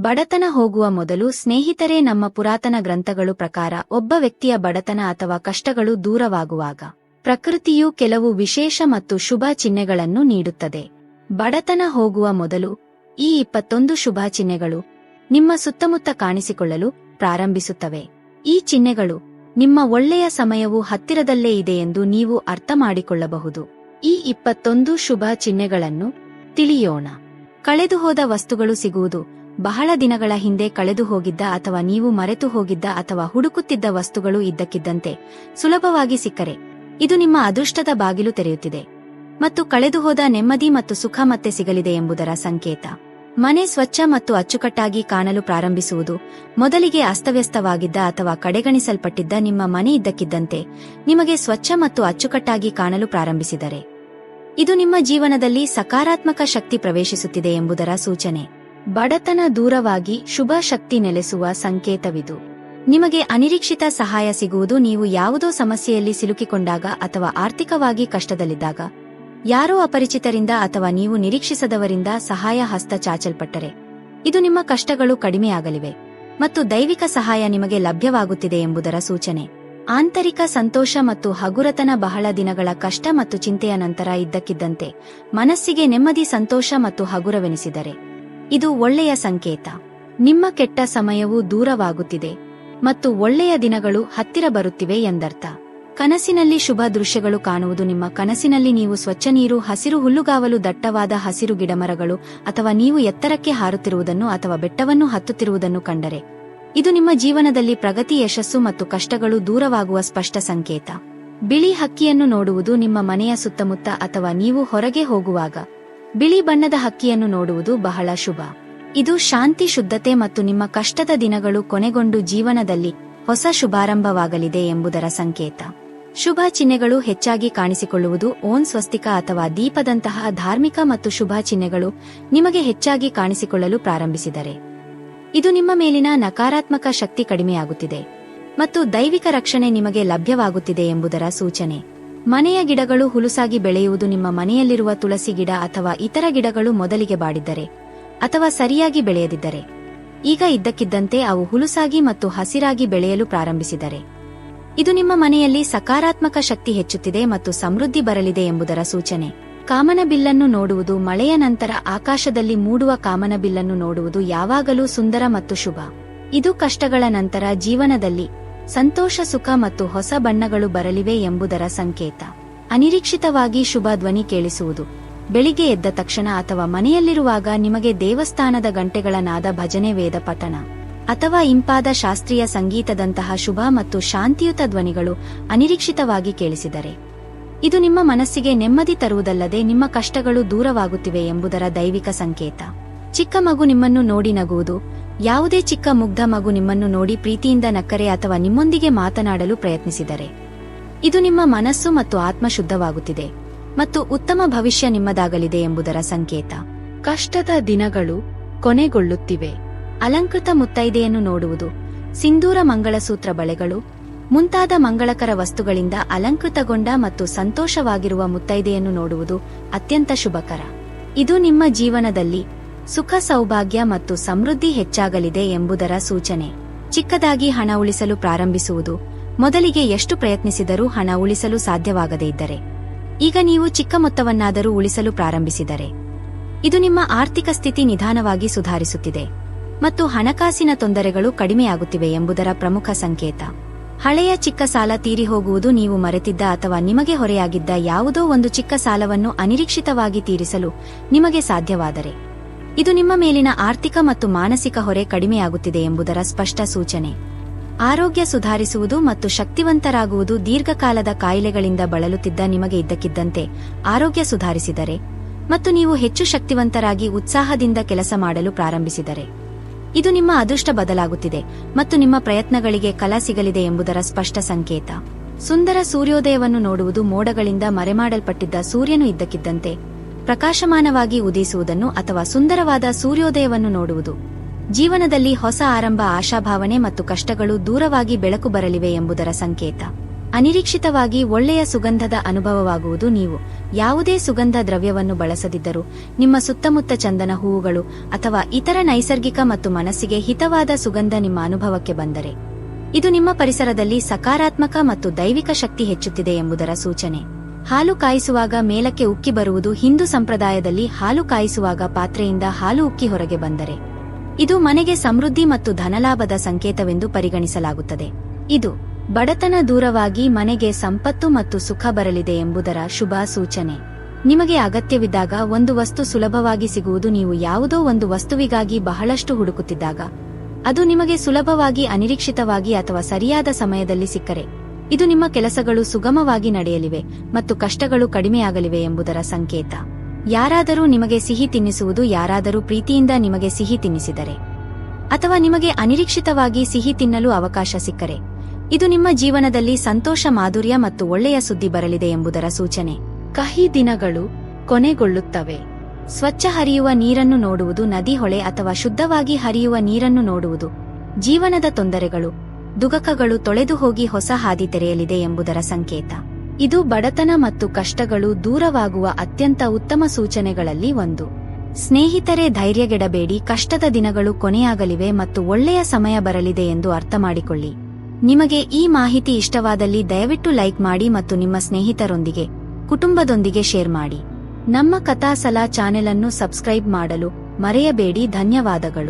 ಬಡತನ ಹೋಗುವ ಮೊದಲು ಸ್ನೇಹಿತರೇ ನಮ್ಮ ಪುರಾತನ ಗ್ರಂಥಗಳು ಪ್ರಕಾರ ಒಬ್ಬ ವ್ಯಕ್ತಿಯ ಬಡತನ ಅಥವಾ ಕಷ್ಟಗಳು ದೂರವಾಗುವಾಗ ಪ್ರಕೃತಿಯು ಕೆಲವು ವಿಶೇಷ ಮತ್ತು ಶುಭ ಚಿಹ್ನೆಗಳನ್ನು ನೀಡುತ್ತದೆ. ಬಡತನ ಹೋಗುವ ಮೊದಲು ಈ ಇಪ್ಪತ್ತೊಂದು ಶುಭ ಚಿಹ್ನೆಗಳು ನಿಮ್ಮ ಸುತ್ತಮುತ್ತ ಕಾಣಿಸಿಕೊಳ್ಳಲು ಪ್ರಾರಂಭಿಸುತ್ತವೆ. ಈ ಚಿಹ್ನೆಗಳು ನಿಮ್ಮ ಒಳ್ಳೆಯ ಸಮಯವು ಹತ್ತಿರದಲ್ಲೇ ಇದೆ ಎಂದು ನೀವು ಅರ್ಥ ಮಾಡಿಕೊಳ್ಳಬಹುದು. ಈ ಇಪ್ಪತ್ತೊಂದು ಶುಭ ಚಿಹ್ನೆಗಳನ್ನು ತಿಳಿಯೋಣ. ಕಳೆದುಹೋದ ವಸ್ತುಗಳು ಸಿಗುವುದು ಬಹಳ ದಿನಗಳ ಹಿಂದೆ ಕಳೆದು ಹೋಗಿದ್ದ ಅಥವಾ ನೀವು ಮರೆತು ಹೋಗಿದ್ದ ಅಥವಾ ಹುಡುಕುತ್ತಿದ್ದ ವಸ್ತುಗಳು ಇದ್ದಕ್ಕಿದ್ದಂತೆ ಸುಲಭವಾಗಿ ಸಿಕ್ಕರೆ. ಇದು ನಿಮ್ಮ ಅದೃಷ್ಟದ ಬಾಗಿಲು ತೆರೆಯುತ್ತಿದೆ. ಮತ್ತು ಕಳೆದುಹೋದ ನೆಮ್ಮದಿ ಮತ್ತು ಸುಖ ಮತ್ತೆ ಸಿಗಲಿದೆ ಎಂಬುದರ ಸಂಕೇತ. ಮನೆ ಸ್ವಚ್ಛ ಮತ್ತು ಅಚ್ಚುಕಟ್ಟಾಗಿ ಕಾಣಲು ಪ್ರಾರಂಭಿಸುವುದು ಮೊದಲಿಗೆ ಅಸ್ತವ್ಯಸ್ತವಾಗಿದ್ದ ಅಥವಾ ಕಡೆಗಣಿಸಲ್ಪಟ್ಟಿದ್ದ ನಿಮ್ಮ ಮನೆ ಇದ್ದಕ್ಕಿದ್ದಂತೆ ನಿಮಗೆ ಸ್ವಚ್ಛ ಮತ್ತು ಅಚ್ಚುಕಟ್ಟಾಗಿ ಕಾಣಲು ಪ್ರಾರಂಭಿಸಿದರೆ. ಇದು ನಿಮ್ಮ ಜೀವನದಲ್ಲಿ ಸಕಾರಾತ್ಮಕ ಶಕ್ತಿ ಪ್ರವೇಶಿಸುತ್ತಿದೆ ಎಂಬುದರ ಸೂಚನೆ. ಬಡತನ ದೂರವಾಗಿ ಶುಭ ಶಕ್ತಿ ನೆಲೆಸುವ ಸಂಕೇತವಿದು. ನಿಮಗೆ ಅನಿರೀಕ್ಷಿತ ಸಹಾಯ ಸಿಗುವುದು ನೀವು ಯಾವುದೋ ಸಮಸ್ಯೆಯಲ್ಲಿ ಸಿಲುಕಿಕೊಂಡಾಗ ಅಥವಾ ಆರ್ಥಿಕವಾಗಿ ಕಷ್ಟದಲ್ಲಿದ್ದಾಗ. ಯಾರೋ ಅಪರಿಚಿತರಿಂದ ಅಥವಾ ನೀವು ನಿರೀಕ್ಷಿಸದವರಿಂದ ಸಹಾಯ ಹಸ್ತ ಚಾಚಲ್ಪಟ್ಟರೆ. ಇದು ನಿಮ್ಮ ಕಷ್ಟಗಳು ಕಡಿಮೆಯಾಗಲಿವೆ. ಮತ್ತು ದೈವಿಕ ಸಹಾಯ ನಿಮಗೆ ಲಭ್ಯವಾಗುತ್ತಿದೆ ಎಂಬುದರ ಸೂಚನೆ. ಆಂತರಿಕ ಸಂತೋಷ ಮತ್ತು ಹಗುರತನ ಬಹಳ ದಿನಗಳ ಕಷ್ಟ ಮತ್ತು ಚಿಂತೆಯ ನಂತರ ಇದ್ದಕ್ಕಿದ್ದಂತೆ ಮನಸ್ಸಿಗೆ ನೆಮ್ಮದಿ, ಸಂತೋಷ ಮತ್ತು ಹಗುರವೆನಿಸಿದರೆ. ಇದು ಒಳ್ಳೆಯ ಸಂಕೇತ. ನಿಮ್ಮ ಕೆಟ್ಟ ಸಮಯವು ದೂರವಾಗುತ್ತಿದೆ ಮತ್ತು ಒಳ್ಳೆಯ ದಿನಗಳು ಹತ್ತಿರ ಬರುತ್ತಿವೆ ಎಂದರ್ಥ. ಕನಸಿನಲ್ಲಿ ಶುಭ ದೃಶ್ಯಗಳು ಕಾಣುವುದು ನಿಮ್ಮ ಕನಸಿನಲ್ಲಿ ನೀವು ಸ್ವಚ್ಛ ನೀರು, ಹಸಿರು ಹುಲ್ಲುಗಾವಲು, ದಟ್ಟವಾದ ಹಸಿರು ಗಿಡಮರಗಳು ಅಥವಾ ನೀವು ಎತ್ತರಕ್ಕೆ ಹಾರುತ್ತಿರುವುದನ್ನು ಅಥವಾ ಬೆಟ್ಟವನ್ನು ಹತ್ತುತ್ತಿರುವುದನ್ನು ಕಂಡರೆ. ಇದು ನಿಮ್ಮ ಜೀವನದಲ್ಲಿ ಪ್ರಗತಿ, ಯಶಸ್ಸು ಮತ್ತು ಕಷ್ಟಗಳು ದೂರವಾಗುವ ಸ್ಪಷ್ಟ ಸಂಕೇತ. ಬಿಳಿ ಹಕ್ಕಿಯನ್ನು ನೋಡುವುದು ನಿಮ್ಮ ಮನೆಯ ಸುತ್ತಮುತ್ತ ಅಥವಾ ನೀವು ಹೊರಗೆ ಹೋಗುವಾಗ. ಬಿಳಿ ಬಣ್ಣದ ಹಕ್ಕಿಯನ್ನು ನೋಡುವುದು ಬಹಳ ಶುಭ. ಇದು ಶಾಂತಿ, ಶುದ್ಧತೆ ಮತ್ತು ನಿಮ್ಮ ಕಷ್ಟದ ದಿನಗಳು ಕೊನೆಗೊಂಡು ಜೀವನದಲ್ಲಿ ಹೊಸ ಶುಭಾರಂಭವಾಗಲಿದೆ ಎಂಬುದರ ಸಂಕೇತ. ಶುಭ ಚಿಹ್ನೆಗಳು ಹೆಚ್ಚಾಗಿ ಕಾಣಿಸಿಕೊಳ್ಳುವುದು ಓನ್ ಸ್ವಸ್ತಿಕ ಅಥವಾ ದೀಪದಂತಹ ಧಾರ್ಮಿಕ ಮತ್ತು ಶುಭ ಚಿಹ್ನೆಗಳು ನಿಮಗೆ ಹೆಚ್ಚಾಗಿ ಕಾಣಿಸಿಕೊಳ್ಳಲು ಪ್ರಾರಂಭಿಸಿದರೆ. ಇದು ನಿಮ್ಮ ಮೇಲಿನ ನಕಾರಾತ್ಮಕ ಶಕ್ತಿ ಕಡಿಮೆಯಾಗುತ್ತಿದೆ ಮತ್ತು ದೈವಿಕ ರಕ್ಷಣೆ ನಿಮಗೆ ಲಭ್ಯವಾಗುತ್ತಿದೆ ಎಂಬುದರ ಸೂಚನೆ. ಮನೆಯ ಗಿಡಗಳು ಹುಲುಸಾಗಿ ಬೆಳೆಯುವುದು ನಿಮ್ಮ ಮನೆಯಲ್ಲಿರುವ ತುಳಸಿ ಗಿಡ ಅಥವಾ ಇತರ ಗಿಡಗಳು ಮೊದಲಿಗೆ ಬಾಡಿದ್ದರೆ ಅಥವಾ ಸರಿಯಾಗಿ ಬೆಳೆಯದಿದ್ದರೆ. ಈಗ ಇದ್ದಕ್ಕಿದ್ದಂತೆ ಅವು ಹುಲುಸಾಗಿ ಮತ್ತು ಹಸಿರಾಗಿ ಬೆಳೆಯಲು ಪ್ರಾರಂಭಿಸಿದರೆ. ಇದು ನಿಮ್ಮ ಮನೆಯಲ್ಲಿ ಸಕಾರಾತ್ಮಕ ಶಕ್ತಿ ಹೆಚ್ಚುತ್ತಿದೆ ಮತ್ತು ಸಮೃದ್ಧಿ ಬರಲಿದೆ ಎಂಬುದರ ಸೂಚನೆ. ಕಾಮನಬಿಲ್ಲನ್ನು ನೋಡುವುದು ಮಳೆಯ ನಂತರ ಆಕಾಶದಲ್ಲಿ ಮೂಡುವ ಕಾಮನಬಿಲ್ಲನ್ನು ನೋಡುವುದು ಯಾವಾಗಲೂ ಸುಂದರ ಮತ್ತು ಶುಭ. ಇದು ಕಷ್ಟಗಳ ನಂತರ ಜೀವನದಲ್ಲಿ ಸಂತೋಷ, ಸುಖ ಮತ್ತು ಹೊಸ ಬಣ್ಣಗಳು ಬರಲಿವೆ ಎಂಬುದರ ಸಂಕೇತ. ಅನಿರೀಕ್ಷಿತವಾಗಿ ಶುಭ ಧ್ವನಿ ಕೇಳಿಸುವುದು. ಬೆಳಿಗ್ಗೆ ಎದ್ದ ತಕ್ಷಣ ಅಥವಾ ಮನೆಯಲ್ಲಿರುವಾಗ ನಿಮಗೆ ದೇವಸ್ಥಾನದ ಗಂಟೆಗಳ ನಾದ ಭಜನೆ, ವೇದ, ಪಠಣ ಅಥವಾ ಇಂಪಾದ ಶಾಸ್ತ್ರೀಯ ಸಂಗೀತದಂತಹ ಶುಭ ಮತ್ತು ಶಾಂತಿಯುತ ಧ್ವನಿಗಳು ಅನಿರೀಕ್ಷಿತವಾಗಿ ಕೇಳಿಸಿದರೆ. ಇದು ನಿಮ್ಮ ಮನಸ್ಸಿಗೆ ನೆಮ್ಮದಿ ತರುವುದಲ್ಲದೆ ನಿಮ್ಮ ಕಷ್ಟಗಳು ದೂರವಾಗುತ್ತಿವೆ ಎಂಬುದರ ದೈವಿಕ ಸಂಕೇತ. ಚಿಕ್ಕ ಮಗು ನಿಮ್ಮನ್ನು ನೋಡಿ ನಗುವುದು ಯಾವುದೇ ಚಿಕ್ಕ ಮುಗ್ಧ ಮಗು ನಿಮ್ಮನ್ನು ನೋಡಿ ಪ್ರೀತಿಯಿಂದ ನಕ್ಕರೆ ಅಥವಾ ನಿಮ್ಮೊಂದಿಗೆ ಮಾತನಾಡಲು ಪ್ರಯತ್ನಿಸಿದರೆ. ಇದು ನಿಮ್ಮ ಮನಸ್ಸು ಮತ್ತು ಆತ್ಮ ಶುದ್ಧವಾಗುತ್ತಿದೆ. ಮತ್ತು ಉತ್ತಮ ಭವಿಷ್ಯ ನಿಮ್ಮದಾಗಲಿದೆ ಎಂಬುದರ ಸಂಕೇತ. ಕಷ್ಟದ ದಿನಗಳು ಕೊನೆಗೊಳ್ಳುತ್ತಿವೆ. ಅಲಂಕೃತ ಮುತ್ತೈದೆಯನ್ನು ನೋಡುವುದು. ಸಿಂಧೂರ ಮಂಗಳಸೂತ್ರ ಬಳೆಗಳು. ಮುಂತಾದ ಮಂಗಳಕರ ವಸ್ತುಗಳಿಂದ ಅಲಂಕೃತಗೊಂಡ ಮತ್ತು ಸಂತೋಷವಾಗಿರುವ ಮುತ್ತೈದೆಯನ್ನು ನೋಡುವುದು ಅತ್ಯಂತ ಶುಭಕರ. ಇದು ನಿಮ್ಮ ಜೀವನದಲ್ಲಿ ಸುಖ ಸೌಭಾಗ್ಯ ಮತ್ತು ಸಮೃದ್ಧಿ ಹೆಚ್ಚಾಗಲಿದೆ ಎಂಬುದರ ಸೂಚನೆ. ಚಿಕ್ಕದಾಗಿ ಹಣ ಉಳಿಸಲು ಪ್ರಾರಂಭಿಸುವುದು. ಮೊದಲಿಗೆ ಎಷ್ಟು ಪ್ರಯತ್ನಿಸಿದರೂ ಹಣ ಉಳಿಸಲು ಸಾಧ್ಯವಾಗದೇ ಇದ್ದರೆ. ಈಗ ನೀವು ಚಿಕ್ಕ ಮೊತ್ತವನ್ನಾದರೂ ಉಳಿಸಲು ಪ್ರಾರಂಭಿಸಿದರೆ. ಇದು ನಿಮ್ಮ ಆರ್ಥಿಕ ಸ್ಥಿತಿ ನಿಧಾನವಾಗಿ ಸುಧಾರಿಸುತ್ತಿದೆ. ಮತ್ತು ಹಣಕಾಸಿನ ತೊಂದರೆಗಳು ಕಡಿಮೆಯಾಗುತ್ತಿವೆ ಎಂಬುದರ ಪ್ರಮುಖ ಸಂಕೇತ. ಹಳೆಯ ಚಿಕ್ಕ ಸಾಲ ತೀರಿ ಹೋಗುವುದು ನೀವು ಮರೆತಿದ್ದ ಅಥವಾ ನಿಮಗೆ ಹೊರೆಯಾಗಿದ್ದ ಯಾವುದೋ ಒಂದು ಚಿಕ್ಕ ಸಾಲವನ್ನು ಅನಿರೀಕ್ಷಿತವಾಗಿ ತೀರಿಸಲು ನಿಮಗೆ ಸಾಧ್ಯವಾದರೆ. ಇದು ನಿಮ್ಮ ಮೇಲಿನ ಆರ್ಥಿಕ ಮತ್ತು ಮಾನಸಿಕ ಹೊರೆ ಕಡಿಮೆಯಾಗುತ್ತಿದೆ ಎಂಬುದರ ಸ್ಪಷ್ಟ ಸೂಚನೆ. ಆರೋಗ್ಯ ಸುಧಾರಿಸುವುದು ಮತ್ತು ಶಕ್ತಿವಂತರಾಗುವುದು ದೀರ್ಘಕಾಲದ ಕಾಯಿಲೆಗಳಿಂದ ಬಳಲುತ್ತಿದ್ದ ನಿಮಗೆ ಇದ್ದಕ್ಕಿದ್ದಂತೆ ಆರೋಗ್ಯ ಸುಧಾರಿಸಿದರೆ ಮತ್ತು ನೀವು ಹೆಚ್ಚು ಶಕ್ತಿವಂತರಾಗಿ ಉತ್ಸಾಹದಿಂದ ಕೆಲಸ ಮಾಡಲು ಪ್ರಾರಂಭಿಸಿದರೆ. ಇದು ನಿಮ್ಮ ಅದೃಷ್ಟ ಬದಲಾಗುತ್ತಿದೆ ಮತ್ತು ನಿಮ್ಮ ಪ್ರಯತ್ನಗಳಿಗೆ ಕಲ ಸಿಗಲಿದೆ ಎಂಬುದರ ಸ್ಪಷ್ಟ ಸಂಕೇತ. ಸುಂದರ ಸೂರ್ಯೋದಯವನ್ನು ನೋಡುವುದು ಮೋಡಗಳಿಂದ ಮರೆಮಾಡಲ್ಪಟ್ಟಿದ್ದ ಸೂರ್ಯನು ಇದ್ದಕ್ಕಿದ್ದಂತೆ ಪ್ರಕಾಶಮಾನವಾಗಿ ಉದಿಸುವುದನ್ನು ಅಥವಾ ಸುಂದರವಾದ ಸೂರ್ಯೋದಯವನ್ನು ನೋಡುವುದು. ಜೀವನದಲ್ಲಿ ಹೊಸ ಆರಂಭ, ಆಶಾಭಾವನೆ ಮತ್ತು ಕಷ್ಟಗಳು ದೂರವಾಗಿ ಬೆಳಕು ಬರಲಿವೆ ಎಂಬುದರ ಸಂಕೇತ. ಅನಿರೀಕ್ಷಿತವಾಗಿ ಒಳ್ಳೆಯ ಸುಗಂಧದ ಅನುಭವವಾಗುವುದು ನೀವು. ಯಾವುದೇ ಸುಗಂಧ ದ್ರವ್ಯವನ್ನು ಬಳಸದಿದ್ದರೂ, ನಿಮ್ಮ ಸುತ್ತಮುತ್ತ ಚಂದನ ಹೂವುಗಳು ಅಥವಾ ಇತರ ನೈಸರ್ಗಿಕ ಮತ್ತು ಮನಸ್ಸಿಗೆ ಹಿತವಾದ ಸುಗಂಧ ನಿಮ್ಮ ಅನುಭವಕ್ಕೆ ಬಂದರೆ. ಇದು ನಿಮ್ಮ ಪರಿಸರದಲ್ಲಿ ಸಕಾರಾತ್ಮಕ ಮತ್ತು ದೈವಿಕ ಶಕ್ತಿ ಹೆಚ್ಚುತ್ತಿದೆ ಎಂಬುದರ ಸೂಚನೆ. ಹಾಲು ಕಾಯಿಸುವಾಗ ಮೇಲಕ್ಕೆ ಉಕ್ಕಿ ಬರುವುದು ಹಿಂದೂ ಸಂಪ್ರದಾಯದಲ್ಲಿ ಹಾಲು ಕಾಯಿಸುವಾಗ ಪಾತ್ರೆಯಿಂದ ಹಾಲು ಉಕ್ಕಿ ಹೊರಗೆ ಬಂದರೆ. ಇದು ಮನೆಗೆ ಸಮೃದ್ಧಿ ಮತ್ತು ಧನಲಾಭದ ಸಂಕೇತವೆಂದು ಪರಿಗಣಿಸಲಾಗುತ್ತದೆ. ಇದು ಬಡತನ ದೂರವಾಗಿ ಮನೆಗೆ ಸಂಪತ್ತು ಮತ್ತು ಸುಖ ಬರಲಿದೆ ಎಂಬುದರ ಶುಭ ಸೂಚನೆ. ನಿಮಗೆ ಅಗತ್ಯವಿದ್ದಾಗ ಒಂದು ವಸ್ತು ಸುಲಭವಾಗಿ ಸಿಗುವುದು ನೀವು ಯಾವುದೋ ಒಂದು ವಸ್ತುವಿಗಾಗಿ ಬಹಳಷ್ಟು ಹುಡುಕುತ್ತಿದ್ದಾಗ, ಅದು ನಿಮಗೆ ಸುಲಭವಾಗಿ ಅನಿರೀಕ್ಷಿತವಾಗಿ ಅಥವಾ ಸರಿಯಾದ ಸಮಯದಲ್ಲಿ ಸಿಕ್ಕರೆ. ಇದು ನಿಮ್ಮ ಕೆಲಸಗಳು ಸುಗಮವಾಗಿ ನಡೆಯಲಿವೆ ಮತ್ತು ಕಷ್ಟಗಳು ಕಡಿಮೆಯಾಗಲಿವೆ ಎಂಬುದರ ಸಂಕೇತ. ಯಾರಾದರೂ ನಿಮಗೆ ಸಿಹಿ ತಿನ್ನಿಸುವುದು, ಯಾರಾದರೂ ಪ್ರೀತಿಯಿಂದ ನಿಮಗೆ ಸಿಹಿ ತಿನ್ನಿಸಿದರೆ. ಅಥವಾ ನಿಮಗೆ ಅನಿರೀಕ್ಷಿತವಾಗಿ ಸಿಹಿ ತಿನ್ನಲು ಅವಕಾಶ ಸಿಕ್ಕರೆ. ಇದು ನಿಮ್ಮ ಜೀವನದಲ್ಲಿ ಸಂತೋಷ, ಮಾಧುರ್ಯ ಮತ್ತು ಒಳ್ಳೆಯ ಸುದ್ದಿ ಬರಲಿದೆ ಎಂಬುದರ ಸೂಚನೆ. ಕಹಿ ದಿನಗಳು ಕೊನೆಗೊಳ್ಳುತ್ತವೆ. ಸ್ವಚ್ಛ ಹರಿಯುವ ನೀರನ್ನು ನೋಡುವುದು, ನದಿ ಹೊಳೆ ಅಥವಾ ಶುದ್ಧವಾಗಿ ಹರಿಯುವ ನೀರನ್ನು ನೋಡುವುದು, ಜೀವನದ ತೊಂದರೆಗಳು. ದುಗಕಗಳು ತೊಳೆದು ಹೋಗಿ ಹೊಸ ಹಾದಿ ತೆರೆಯಲಿದೆ ಎಂಬುದರ ಸಂಕೇತ. ಇದು ಬಡತನ ಮತ್ತು ಕಷ್ಟಗಳು ದೂರವಾಗುವ ಅತ್ಯಂತ ಉತ್ತಮ ಸೂಚನೆಗಳಲ್ಲಿ ಒಂದು. ಸ್ನೇಹಿತರೆ, ಧೈರ್ಯಗೆಡಬೇಡಿ. ಕಷ್ಟದ ದಿನಗಳು ಕೊನೆಯಾಗಲಿವೆ ಮತ್ತು ಒಳ್ಳೆಯ ಸಮಯ ಬರಲಿದೆ ಎಂದು ಅರ್ಥಮಾಡಿಕೊಳ್ಳಿ. ನಿಮಗೆ ಈ ಮಾಹಿತಿ ಇಷ್ಟವಾದಲ್ಲಿ ದಯವಿಟ್ಟು ಲೈಕ್ ಮಾಡಿ ಮತ್ತು ನಿಮ್ಮ ಸ್ನೇಹಿತರೊಂದಿಗೆ, ಕುಟುಂಬದೊಂದಿಗೆ ಶೇರ್ ಮಾಡಿ. ನಮ್ಮ ಕಥಾಸಲ ಚಾನೆಲ್ ಅನ್ನು ಸಬ್ಸ್ಕ್ರೈಬ್ ಮಾಡಲು ಮರೆಯಬೇಡಿ. ಧನ್ಯವಾದಗಳು.